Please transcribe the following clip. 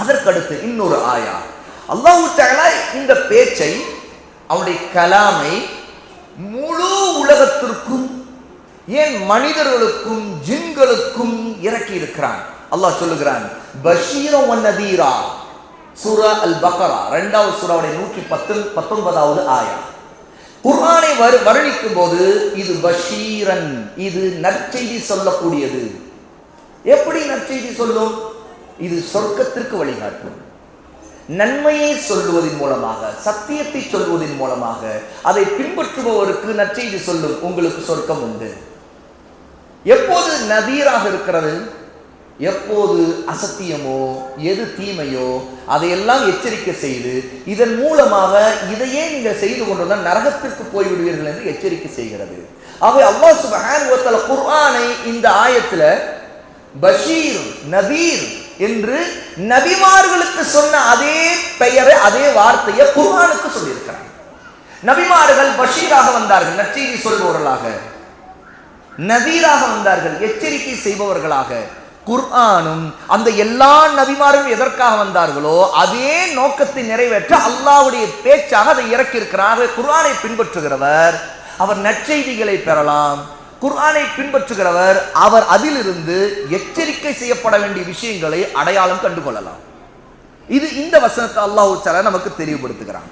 அதற்கடுத்து இன்னொரு ஆயா. அல்லாஹு தஆலா இந்த பேச்சை அவருடைய கலாமை முழு உலகத்திற்கும் ஏன் மனிதர்களுக்கும் ஜின்களுக்கும் இறக்கி இருக்கிறான். அல்லாஹ் சொல்லுகிறான் பஷீர நதீரா. சூரா அல் பக்ரா ரெண்டாவது சூறாவுடைய நூற்றி பத்து பத்தொன்பதாவது ஆயா. குர்ஆனை வரு வருணிக்கும் போது இது பஷீரன் இது நற்செய்தி சொல்லக்கூடியது. எப்படி நற்செய்தி சொல்லும்? இது சொர்க்கத்திற்கு வழிகாட்டும். நன்மையை சொல்லுவதன் மூலமாக சத்தியத்தை சொல்வதன் மூலமாக அதை பின்பற்றுபவருக்கு நற்செய்தி சொல்லும் உங்களுக்கு சொர்க்கம் உண்டு. எப்போது நதீராக இருக்கிறது? எப்போது அசத்தியமோ எது தீமையோ அதையெல்லாம் எச்சரிக்கை செய்து இதன் மூலமாக இதையே நீங்கள் செய்து கொண்டிருந்தால் நரகத்திற்கு போய்விடுவீர்கள் என்று எச்சரிக்கை செய்கிறது. ஆகவே அல்லாஹ் சுப்ஹானஹு குர்ஆனை இந்த ஆயத்தில் பஷீர் நதீர் என்று நபிமார்களுக்கு சொன்ன அதே பெயரை அதே வார்த்தையை குர்ஆனுக்கு சொல்லியிருக்கிறார் நபிமார்கள் பஷீராக வந்தார்கள் நற்செய்தி சொல்பவர்களாக. நதீராக வந்தார்கள் எச்சரிக்கை செய்பவர்களாக. குர்ஆனும் அந்த எல்லா நபிமாரும் எதற்காக வந்தார்களோ அதே நோக்கத்தை நிறைவேற்ற அல்லாவுடைய பேச்சாக அதை இறக்கியிருக்கிறார் குர்ஆனை பின்பற்றுகிறவர் அவர் நற்செய்திகளை பெறலாம். குர்ஆனை பின்பற்றுகிறவர் அவர் அதிலிருந்து எச்சரிக்கை செய்யப்பட வேண்டிய விஷயங்களை அடையாளம் கண்டுகொள்ளலாம். இது இந்த வசனத்தை அல்லாஹ் நமக்கு தெளிவுபடுத்துகிறான்.